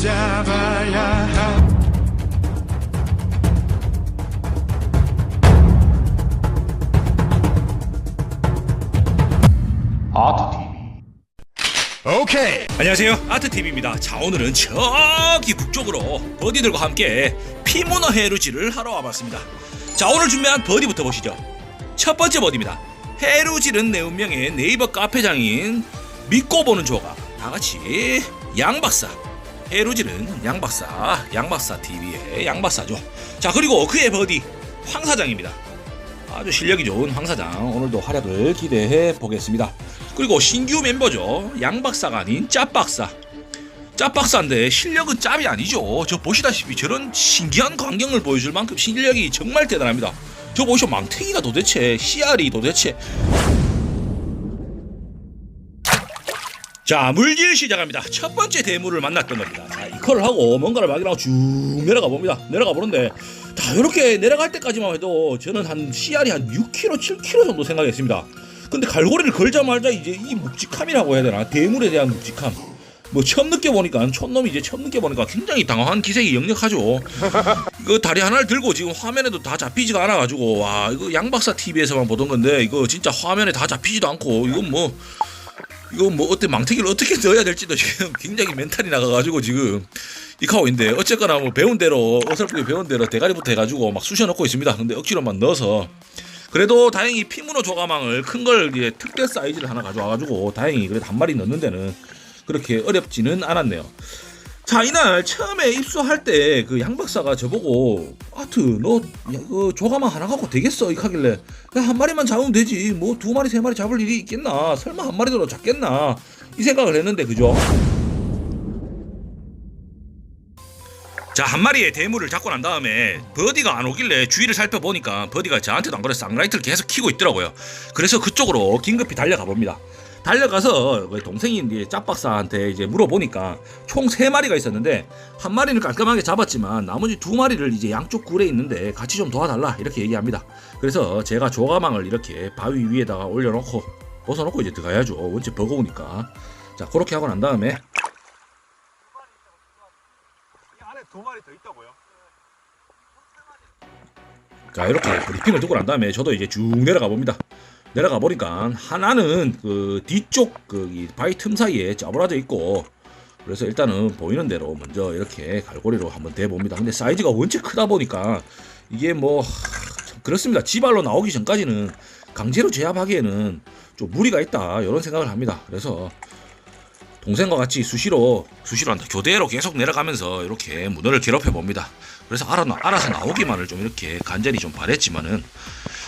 잡아야 하 아트 TV. 오케이. 안녕하세요. 아트TV입니다. 자 오늘은 저기 북쪽으로 버디들과 함께 피모너 해루지를 하러 와봤습니다. 자 오늘 준비한 버디부터 보시죠. 첫 번째 버디입니다. 해루지는 내 운명의 네이버 카페장인 믿고 보는 조각. 다 같이 양박사 해루지는 양박사 양박사 TV의 양박사죠 자 그리고 그의 버디 황사장입니다 아주 실력이 좋은 황사장 오늘도 활약을 기대해 보겠습니다. 그리고 신규 멤버죠. 양박사가 아닌 짭박사. 짭박사인데 실력은 짭이 아니죠. 저 보시다시피 저런 신기한 광경을 보여줄 만큼 실력이 정말 대단합니다. 저 보시오 망태기가 도대체 CR이 도대체 자 물질 시작합니다. 첫 번째 대물을 만났던 겁니다. 자, 이컬을 하고 뭔가를 막이라고 쭉 내려가 봅니다. 내려가 보는데 자 이렇게 내려갈 때까지만 해도 저는 한 CR이 한 6kg, 7kg 정도 생각했습니다. 근데 갈고리를 걸자마자 이제 이 묵직함이라고 해야 되나 대물에 대한 묵직함. 뭐 처음 느껴보니까 촌놈이 이제 처음 느껴보니까 굉장히 당황한 기색이 역력하죠. 이거 다리 하나를 들고 지금 화면에도 다 잡히지가 않아가지고 와 이거 양박사 TV에서만 보던 건데 이거 진짜 화면에 다 잡히지도 않고 이건 뭐 이거 뭐 어때 망태기를 어떻게 넣어야 될지도 지금 굉장히 멘탈이 나가가지고 지금 이카고 있는데 어쨌거나 뭐 배운 대로 어설프게 배운 대로 대가리부터 해가지고 막 쑤셔 넣고 있습니다. 근데 억지로만 넣어서 그래도 다행히 피문어 조가망을 큰 걸 이제 특대 사이즈를 하나 가져와가지고 다행히 그래도 한 마리 넣는 데는 그렇게 어렵지는 않았네요. 자 이날 처음에 입수할 때 그 양박사가 저보고 아트 너 그 조가망 하나 갖고 되겠어? 이렇게 하길래 야, 한 마리만 잡으면 되지. 뭐 두 마리 세 마리 잡을 일이 있겠나? 설마 한 마리도 잡겠나? 이 생각을 했는데 그죠? 자 한 마리의 대물을 잡고 난 다음에 버디가 안 오길래 주위를 살펴보니까 버디가 저한테도 안 그래 쌍라이트를 계속 키고 있더라고요. 그래서 그쪽으로 긴급히 달려가 봅니다 달려가서 그 동생이 이제 짭박사한테 이제 물어보니까 총 세 마리가 있었는데 한 마리는 깔끔하게 잡았지만 나머지 두 마리를 이제 양쪽 굴에 있는데 같이 좀 도와달라 이렇게 얘기합니다 그래서 제가 조가망을 이렇게 바위 위에다가 올려놓고 벗어놓고 이제 들어가야죠 원체 버거우니까 자 그렇게 하고 난 다음에 두 마리 더 있다고요? 자 이렇게 브리핑을 듣고 난 다음에 저도 이제 쭉 내려가 봅니다. 내려가 보니까 하나는 그 뒤쪽 그이 바위 틈 사이에 짜부라져 있고 그래서 일단은 보이는 대로 먼저 이렇게 갈고리로 한번 대 봅니다. 근데 사이즈가 원체 크다 보니까 이게 뭐 그렇습니다. 지발로 나오기 전까지는 강제로 제압하기에는 좀 무리가 있다 이런 생각을 합니다. 그래서 동생과 같이 수시로 수시로 한다 교대로 계속 내려가면서 이렇게 문어를 괴롭혀 봅니다. 그래서 알아, 알아서 나오기만을 좀 이렇게 간절히 좀 바랬지만은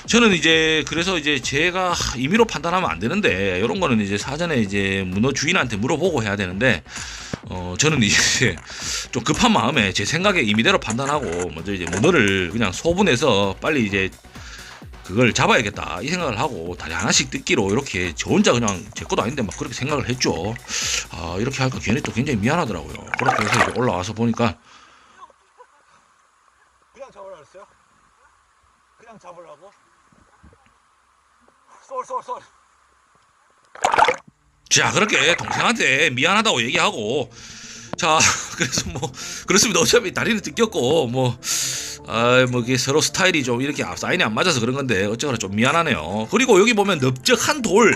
저는 이제 그래서 이제 제가 임의로 판단하면 안 되는데 이런 거는 이제 사전에 이제 문어 주인한테 물어보고 해야 되는데 어 저는 이제 좀 급한 마음에 제 생각에 임의대로 판단하고 먼저 이제 문어를 그냥 소분해서 빨리 이제 그걸 잡아야겠다 이 생각을 하고 다리 하나씩 뜯기로 이렇게 저 혼자 그냥 제 것도 아닌데 막 그렇게 생각을 했죠. 아 이렇게 하니까 괜히 또 굉장히 미안하더라고요. 그렇게 해서 이제 올라와서 보니까 그냥 잡으라 그랬어요? 그냥 잡으라고? 자 그렇게 동생한테 미안하다고 얘기하고 자 그래서 뭐 그렇습니다 어차피 다리는 뜯겼고 뭐 아, 뭐 이게 서로 스타일이 좀 이렇게 앞- 사인이 안 맞아서 그런 건데 어쩌거나 좀 미안하네요. 그리고 여기 보면 넓적한 돌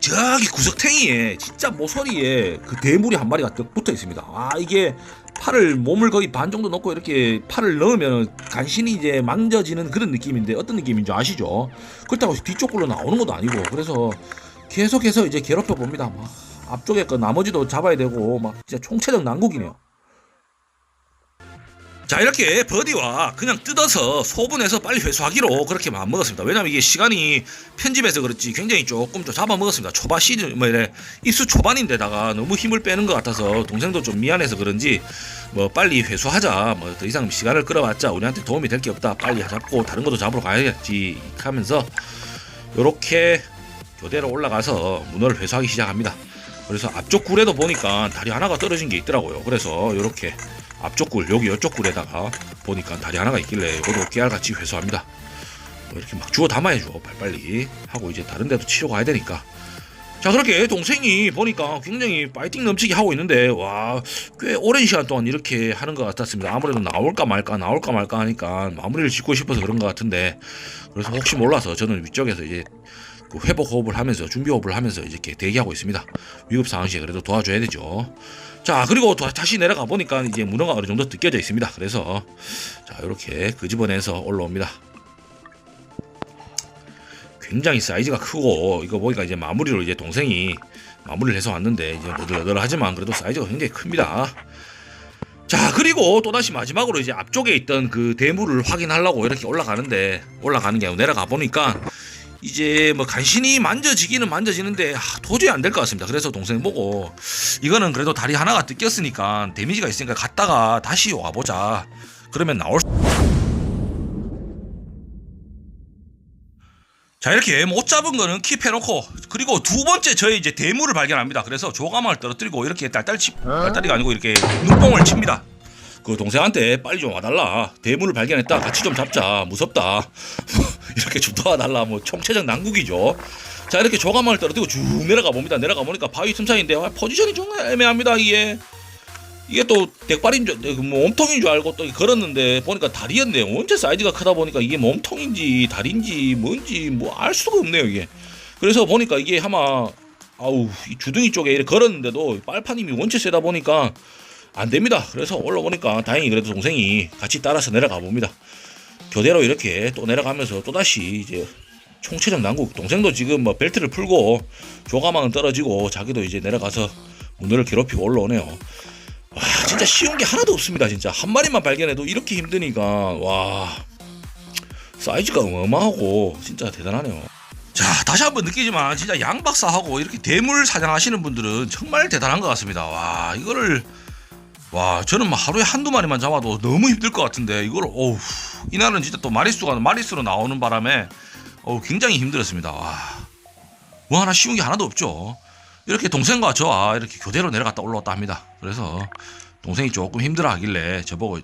저기 구석탱이에 진짜 모서리에 그 대물이 한 마리가 딱 붙어 있습니다. 아 이게 팔을 몸을 거의 반 정도 넣고 이렇게 팔을 넣으면 간신히 이제 만져지는 그런 느낌인데 어떤 느낌인지 아시죠? 그렇다고 뒤쪽 걸로 나오는 것도 아니고 그래서 계속해서 이제 괴롭혀 봅니다. 막 앞쪽에 그 나머지도 잡아야 되고 막 진짜 총체적 난국이네요. 자 이렇게 버디와 그냥 뜯어서 소분해서 빨리 회수하기로 그렇게 마음 먹었습니다. 왜냐면 이게 시간이 편집해서 그렇지 굉장히 조금 좀 잡아먹었습니다. 초반 시즌 뭐 이래 입수 초반인데다가 너무 힘을 빼는 것 같아서 동생도 좀 미안해서 그런지 뭐 빨리 회수하자 뭐 더 이상 시간을 끌어봤자 우리한테 도움이 될 게 없다 빨리 잡고 다른 것도 잡으러 가야겠지 하면서 요렇게 교대로 올라가서 문어를 회수하기 시작합니다. 그래서 앞쪽 굴에도 보니까 다리 하나가 떨어진 게 있더라고요. 그래서 이렇게 앞쪽 굴 여기 이쪽 굴에다가 보니까 다리 하나가 있길래 이것도 깨알같이 회수합니다. 뭐 이렇게 막 주워 담아야죠 빨리빨리 하고 이제 다른 데도 치러 가야 되니까 자 그렇게 동생이 보니까 굉장히 파이팅 넘치게 하고 있는데 와 꽤 오랜 시간 동안 이렇게 하는 것 같았습니다. 아무래도 나올까 말까 나올까 말까 하니까 마무리를 짓고 싶어서 그런 것 같은데 그래서 혹시 몰라서 저는 위쪽에서 이제 그 회복 호흡을 하면서 준비 호흡을 하면서 이렇게 대기하고 있습니다. 위급 상황 시에 그래도 도와줘야 되죠. 자 그리고 다- 다시 내려가 보니까 이제 문어가 어느 정도 뜯겨져 있습니다. 그래서 자 이렇게 끄집어내서 올라옵니다. 굉장히 사이즈가 크고 이거 보니까 이제 마무리로 이제 동생이 마무리를 해서 왔는데 이제 너덜너덜하지만 그래도 사이즈가 굉장히 큽니다. 자 그리고 또 다시 마지막으로 이제 앞쪽에 있던 그 대물을 확인하려고 이렇게 올라가는데 올라가는 게 아니고 내려가 보니까 이제 뭐 간신히 만져지기는 만져지는데 아, 도저히 안 될 것 같습니다. 그래서 동생 보고 이거는 그래도 다리 하나가 뜯겼으니까 데미지가 있으니까 갔다가 다시 와보자. 그러면 나올 수... 자 이렇게 못 잡은 거는 킵해놓고 그리고 두 번째 저희 이제 대물을 발견합니다. 그래서 조가망을 떨어뜨리고 이렇게 딸딸 치 딸딸이가 아니고 이렇게 눈뽕을 칩니다. 그 동생한테 빨리 좀 와달라. 대물을 발견했다. 같이 좀 잡자. 무섭다. 이렇게 좀 도와달라. 뭐 총체적 난국이죠. 자 이렇게 조가망을 떨어뜨리고 쭉 내려가 봅니다. 내려가 보니까 바위 틈사이인데 아, 포지션이 좀 애매합니다. 이게 이게 또 대발인 줄, 그 몸통인 줄 알고 또 걸었는데 보니까 다리였네요. 원체 사이즈가 크다 보니까 이게 몸통인지 다리인지 뭔지 뭐 알 수가 없네요 이게. 그래서 보니까 이게 아마 아우 이 주둥이 쪽에 이렇게 걸었는데도 빨판님이 원체 세다 보니까 안 됩니다. 그래서 올라보니까 다행히 그래도 동생이 같이 따라서 내려가 봅니다. 교대로 이렇게 또 내려가면서 또 다시 이제 총체적 난국 동생도 지금 뭐 벨트를 풀고 조가망은 떨어지고 자기도 이제 내려가서 문어를 괴롭히고 올라오네요. 와 진짜 쉬운 게 하나도 없습니다 진짜. 한 마리만 발견해도 이렇게 힘드니까 와. 사이즈가 어마어마하고 진짜 대단하네요. 자 다시 한번 느끼지만 진짜 양 박사하고 이렇게 대물 사냥하시는 분들은 정말 대단한 것 같습니다. 와 이거를 와 저는 막 하루에 한두 마리만 잡아도 너무 힘들 것 같은데 이걸 어우 이날은 진짜 또 마리수가 마리수로 나오는 바람에 어우 굉장히 힘들었습니다 와 뭐 하나 쉬운 게 하나도 없죠 이렇게 동생과 저와 이렇게 교대로 내려갔다 올라왔다 합니다. 그래서 동생이 조금 힘들어 하길래 저보고.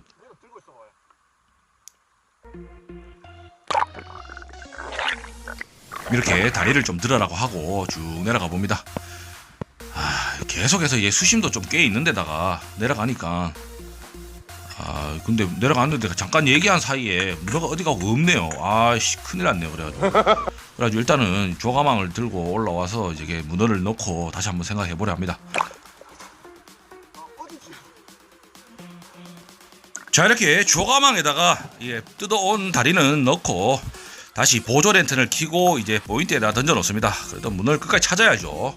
이렇게 다리를 좀 들으라고 하고 쭉 내려가 봅니다. 아, 계속해서 얘 수심도 좀 꽤 있는 데다가 내려가니까 아 근데 내려갔는데 잠깐 얘기한 사이에 문어가 어디가 없네요. 아씨 큰일 났네요. 그래가지고 그래가지고 일단은 조가망을 들고 올라와서 이제 문어를 넣고 다시 한번 생각해 보려 합니다. 자 이렇게 조가망에다가 예, 뜯어온 다리는 넣고 다시 보조 랜턴을 켜고 이제 포인트에다 던져 놓습니다. 그래도 문을 끝까지 찾아야죠.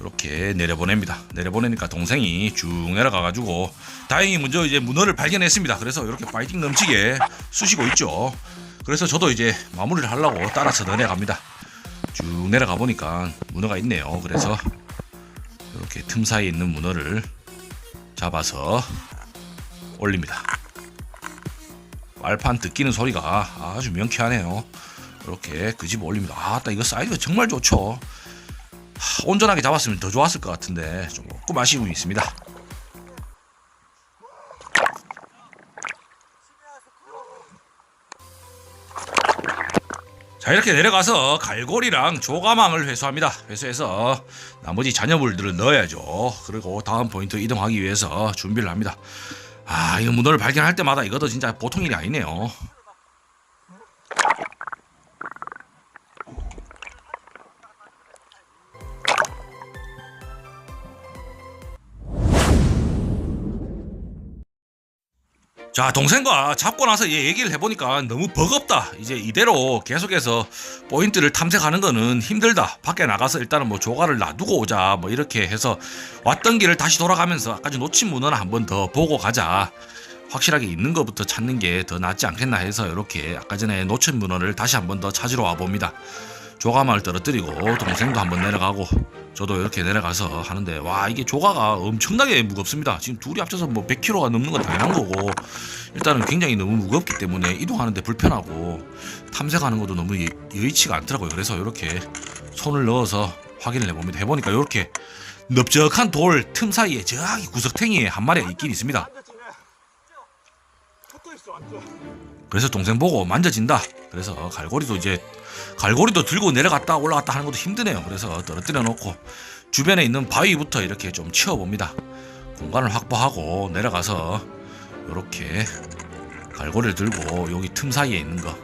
이렇게 내려보냅니다. 내려보내니까 동생이 쭉 내려가가지고 다행히 먼저 이제 문어를 발견했습니다. 그래서 이렇게 파이팅 넘치게 쑤시고 있죠. 그래서 저도 이제 마무리를 하려고 따라서 내려갑니다. 쭉 내려가 보니까 문어가 있네요. 그래서 이렇게 틈 사이에 있는 문어를 잡아서 올립니다. 말판 뜯기는 소리가 아주 명쾌하네요. 이렇게 그 집 올립니다. 아따 이거 사이즈가 정말 좋죠. 하, 온전하게 잡았으면 더 좋았을 것 같은데 조금 아쉬움이 있습니다. 자 이렇게 내려가서 갈고리랑 조가망을 회수합니다. 회수해서 나머지 잔여물들을 넣어야죠. 그리고 다음 포인트 이동하기 위해서 준비를 합니다. 아 이거 문어를 발견할 때마다 이것도 진짜 보통 일이 아니네요. 자 동생과 잡고 나서 얘 얘기를 해보니까 너무 버겁다. 이제 이대로 계속해서 포인트를 탐색하는 거는 힘들다. 밖에 나가서 일단은 뭐 조가를 놔두고 오자. 뭐 이렇게 해서 왔던 길을 다시 돌아가면서 아까 전 놓친 문어는 한 번 더 보고 가자. 확실하게 있는 것부터 찾는 게 더 낫지 않겠나 해서 이렇게 아까 전에 놓친 문어를 다시 한 번 더 찾으러 와 봅니다 조가마을 떨어뜨리고 동생도 한번 내려가고 저도 이렇게 내려가서 하는데 와 이게 조가가 엄청나게 무겁습니다. 지금 둘이 합쳐서 뭐 100kg가 넘는 건 당연한 거고 일단은 굉장히 너무 무겁기 때문에 이동하는데 불편하고 탐색하는 것도 너무 여- 여의치가 않더라고요. 그래서 이렇게 손을 넣어서 확인을 해봅니다. 해보니까 이렇게 넓적한 돌 틈 사이에 저기 구석탱이에 한 마리가 있긴 있습니다. 그래서 동생 보고 만져진다. 그래서 갈고리도 이제 갈고리도 들고 내려갔다 올라갔다 하는 것도 힘드네요. 그래서 떨어뜨려 놓고 주변에 있는 바위부터 이렇게 좀 치워봅니다. 공간을 확보하고 내려가서 이렇게 갈고리를 들고 여기 틈 사이에 있는 거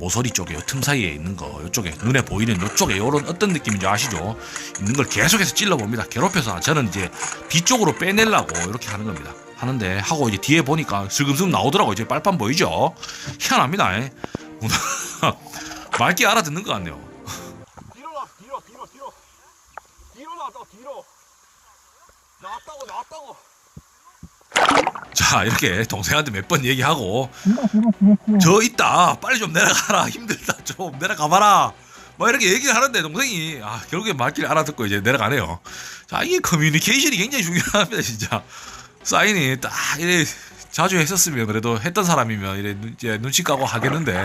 모서리 쪽에 요틈 사이에 있는 거 이쪽에 눈에 보이는 이쪽에 요런 어떤 느낌인지 아시죠? 있는 걸 계속해서 찔러봅니다. 괴롭혀서 저는 이제 뒤쪽으로 빼내려고 이렇게 하는 겁니다. 하는데 하고 이제 뒤에 보니까 슬금슬금 나오더라고 이제 빨판 보이죠? 희한합니다. 에. 맑게 알아듣는 것 같네요. 뒤로 나 뒤로 뒤로 뒤로. 뒤로 나왔다고 뒤로. 나왔다고 나왔다고. 자 이렇게 동생한테 몇 번 얘기하고 저 있다 빨리 좀 내려가라 힘들다 좀 내려가봐라. 뭐 이렇게 얘기를 하는데 동생이 아 결국에 말귀를 알아듣고 이제 내려가네요. 자 이게 커뮤니케이션이 굉장히 중요합니다 진짜. 사인이 딱 이래 자주 했었으면 그래도 했던 사람이면 이래 눈- 이제 눈치 까고 하겠는데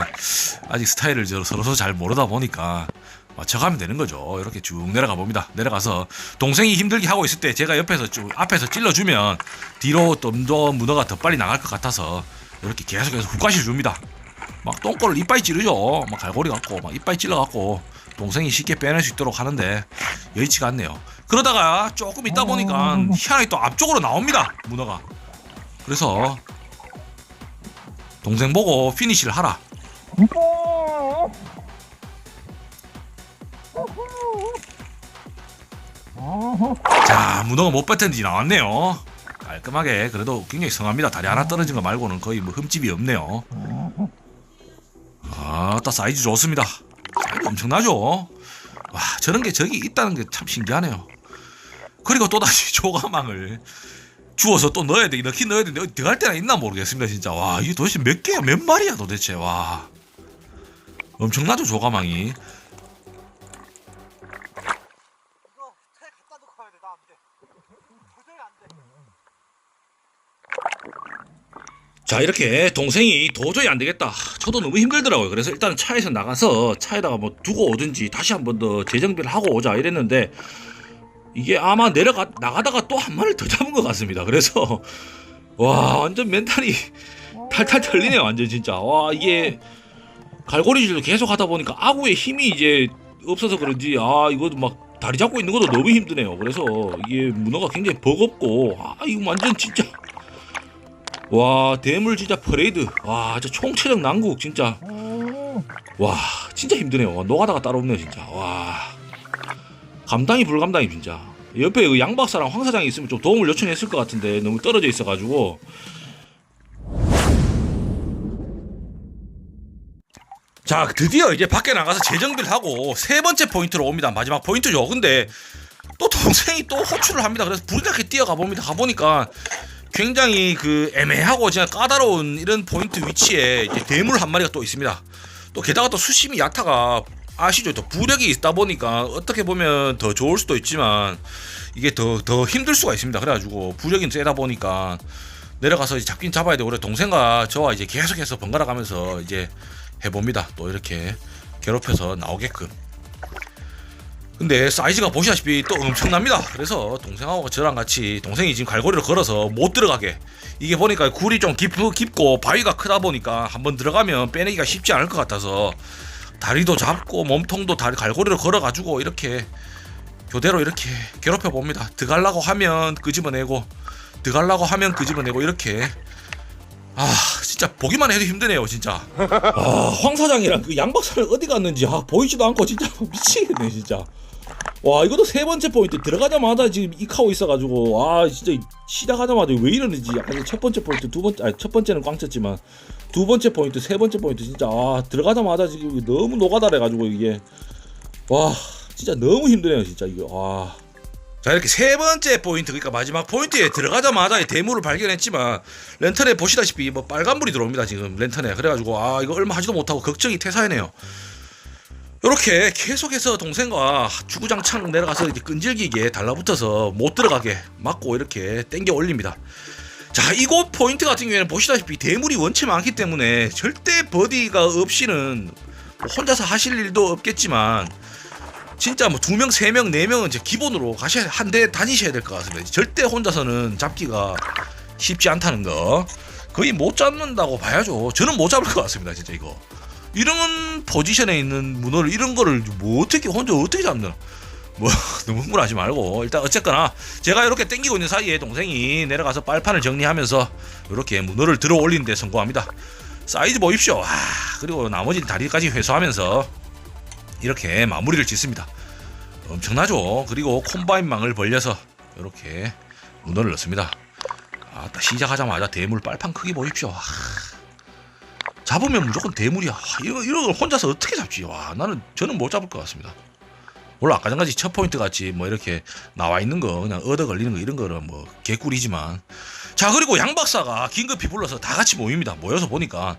아직 스타일을 저- 서로 잘 모르다 보니까 맞춰가면 되는 거죠. 이렇게 쭉 내려가 봅니다. 내려가서 동생이 힘들게 하고 있을 때 제가 옆에서 쭉 앞에서 찔러주면 뒤로 좀더 문어가 더 빨리 나갈 것 같아서 이렇게 계속해서 훅가시를 줍니다. 막 똥꼬를 이빨 찌르죠. 막 갈고리 갖고 막 이빨 찔러 갖고 동생이 쉽게 빼낼 수 있도록 하는데 여의치가 않네요. 그러다가 조금 있다 보니까 희한하게 또 앞쪽으로 나옵니다. 문어가. 그래서 동생 보고 피니시를 하라. 자 문어가 못 뱉은지 나왔네요. 깔끔하게. 그래도 굉장히 성합니다. 다리 하나 떨어진 거 말고는 거의 뭐 흠집이 없네요. 아따 사이즈 좋습니다. 사이즈 엄청나죠? 와 저런 게 저기 있다는 게 참 신기하네요. 그리고 또다시 조가망을 주워서 또 넣어야 돼 넣긴 넣어야 되는데 들어갈 데나 있나 모르겠습니다 진짜. 와 이게 도대체 몇 개야? 몇 마리야 도대체? 와. 엄청나죠 조가망이. 자 이렇게 동생이 도저히 안 되겠다. 저도 너무 힘들더라고요. 그래서 일단 차에서 나가서 차에다가 뭐 두고 오든지 다시 한번 더 재정비를 하고 오자 이랬는데 이게 아마 내려가 나가다가 또 한 마리를 더 잡은 것 같습니다. 그래서 와 완전 멘탈이 탈탈 털리네요 완전 진짜. 와 이게 갈고리질도 계속 하다 보니까 아구의 힘이 이제 없어서 그런지 아 이거 막 다리 잡고 있는 것도 너무 힘드네요. 그래서 이게 문어가 굉장히 버겁고 아 이거 완전 진짜. 와 대물 진짜 퍼레이드. 와 진짜 총체적 난국 진짜. 와 진짜 힘드네요. 노가다가 따로 없네요 진짜. 와 감당이 불감당이 진짜. 옆에 그 양 박사랑 황 사장이 있으면 좀 도움을 요청했을 것 같은데 너무 떨어져 있어가지고. 자 드디어 이제 밖에 나가서 재정비를 하고 세 번째 포인트로 옵니다. 마지막 포인트죠. 근데 또 동생이 또 호출을 합니다. 그래서 부리답게 뛰어가 봅니다. 가보니까 굉장히 그 애매하고 진짜 까다로운 이런 포인트 위치에 이제 대물 한 마리가 또 있습니다. 또 게다가 또 수심이 얕아가 아시죠? 또 부력이 있다 보니까 어떻게 보면 더 좋을 수도 있지만 이게 더 더 힘들 수가 있습니다. 그래가지고 부력이 세다 보니까 내려가서 잡긴 잡아야 되고 그래 동생과 저와 이제 계속해서 번갈아 가면서 이제 해봅니다. 또 이렇게 괴롭혀서 나오게끔. 근데 사이즈가 보시다시피 또 엄청납니다. 그래서 동생하고 저랑 같이 동생이 지금 갈고리를 걸어서 못 들어가게 이게 보니까 굴이 좀 깊, 깊고 바위가 크다 보니까 한번 들어가면 빼내기가 쉽지 않을 것 같아서 다리도 잡고 몸통도 다리 갈고리를 걸어가지고 이렇게 교대로 이렇게 괴롭혀 봅니다. 들어가려고 하면 끄집어내고 들어가려고 하면 끄집어내고 이렇게. 아 진짜 보기만 해도 힘드네요 진짜. 아 황 사장이랑 그 양 박사를 어디 갔는지 아 보이지도 않고 진짜 미치겠네 진짜 와 이것도 세 번째 포인트. 들어가자마자 지금 익하고 있어가지고 아 진짜 시작하자마자 왜 이러는지. 아니 첫 번째 포인트 두 번째 아니 첫 번째는 꽝쳤지만 두 번째 포인트 세 번째 포인트 진짜 아 들어가자마자 지금 너무 노가다래가지고 이게. 와 진짜 너무 힘드네요 진짜 이거. 와. 자 이렇게 세 번째 포인트 그러니까 마지막 포인트에 들어가자마자 이 대물을 발견했지만 랜턴에 보시다시피 뭐 빨간불이 들어옵니다 지금 랜턴에. 그래가지고 아 이거 얼마 하지도 못하고 걱정이 태사이네요 이렇게 계속해서 동생과 주구장창 내려가서 이제 끈질기게 달라붙어서 못 들어가게 막고 이렇게 땡겨 올립니다. 자 이곳 포인트 같은 경우에는 보시다시피 대물이 원체 많기 때문에 절대 버디가 없이는 뭐 혼자서 하실 일도 없겠지만 진짜 뭐 두 명, 세 명, 네 명은 이제 기본으로 가셔야 한 대 다니셔야 될 것 같습니다. 절대 혼자서는 잡기가 쉽지 않다는 거 거의 못 잡는다고 봐야죠. 저는 못 잡을 것 같습니다. 진짜 이거 이런 포지션에 있는 문어를 이런 거를 뭐 어떻게 혼자 어떻게 잡는 뭐 너무 흥분하지 말고. 일단 어쨌거나 제가 이렇게 땡기고 있는 사이에 동생이 내려가서 빨판을 정리하면서 이렇게 문어를 들어 올리는 데 성공합니다. 사이즈 보십시오. 아, 그리고 나머지 다리까지 회수하면서 이렇게 마무리를 짓습니다. 엄청나죠? 그리고 콤바인망을 벌려서 이렇게 문어를 넣습니다. 아, 딱 시작하자마자 대물 빨판 크기 보십시오. 아, 잡으면 무조건 대물이야. 와, 이거, 이런 걸 혼자서 어떻게 잡지? 와 나는 저는 못 잡을 것 같습니다. 물론 아까 전까지 첫 포인트 같이 뭐 이렇게 나와 있는 거 그냥 얻어 걸리는 거 이런 거는 뭐 개꿀이지만 자 그리고 양 박사가 긴급히 불러서 다 같이 모입니다. 모여서 보니까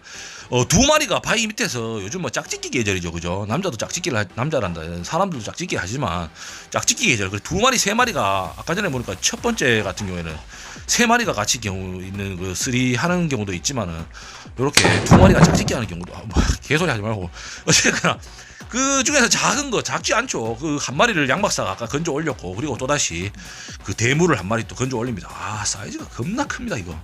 어, 두 마리가 바위 밑에서 요즘 뭐 짝짓기 계절이죠. 그죠? 남자도 짝짓기를 하, 남자란다. 사람들도 짝짓기 하지만 짝짓기 계절. 그두 마리 세 마리가 아까 전에 보니까 첫 번째 같은 경우에는 세 마리가 같이 경우 있는 그 쓰리 하는 경우도 있지만은 이렇게 두 마리가 짝짓기 하는 경우도 아, 뭐 개소리 하지 말고. 어쨌거나 그 중에서 작은 거 작지 않죠. 그 한 마리를 양 박사가 아까 건져 올렸고 그리고 또 다시 그 대물을 한 마리 또 건져 올립니다. 아 사이즈가 겁나 큽니다 이거.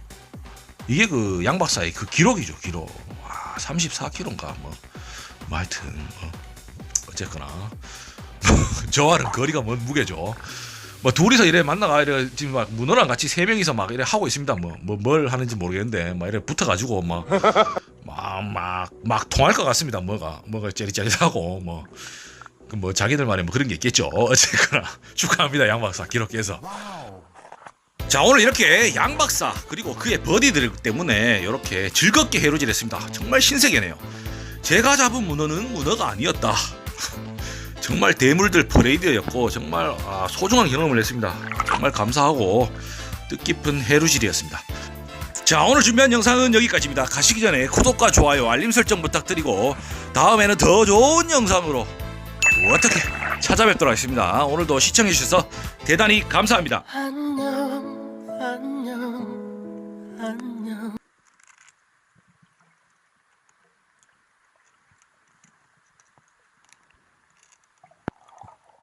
이게 그 양 박사의 그 기록이죠 기록. 와 34kg인가 뭐, 뭐 하여튼 뭐 어쨌거나 저와는 거리가 먼 무게죠. 뭐 둘이서 이래 만나가 이래 지금 막 문어랑 같이 세 명이서 막 이래 하고 있습니다. 뭐뭐뭘 하는지 모르겠는데 막 이래 붙어가지고 막 막막 막 통할 것 같습니다. 뭐가 뭐가 째릿째릿하고 뭐. 그뭐 자기들만의 뭐 그런 게 있겠죠. 어쨌거나 축하합니다 양 박사 기록해서. 자 오늘 이렇게 양 박사 그리고 그의 버디들 때문에 이렇게 즐겁게 해루질 했습니다. 정말 신세계네요. 제가 잡은 문어는 문어가 아니었다. 정말 대물들 퍼레이드였고 정말 아, 소중한 경험을 했습니다. 정말 감사하고 뜻깊은 해루질이었습니다. 자 오늘 준비한 영상은 여기까지입니다. 가시기 전에 구독과 좋아요 알림 설정 부탁드리고 다음에는 더 좋은 영상으로 어떻게 찾아뵙도록 하겠습니다. 오늘도 시청해주셔서 대단히 감사합니다.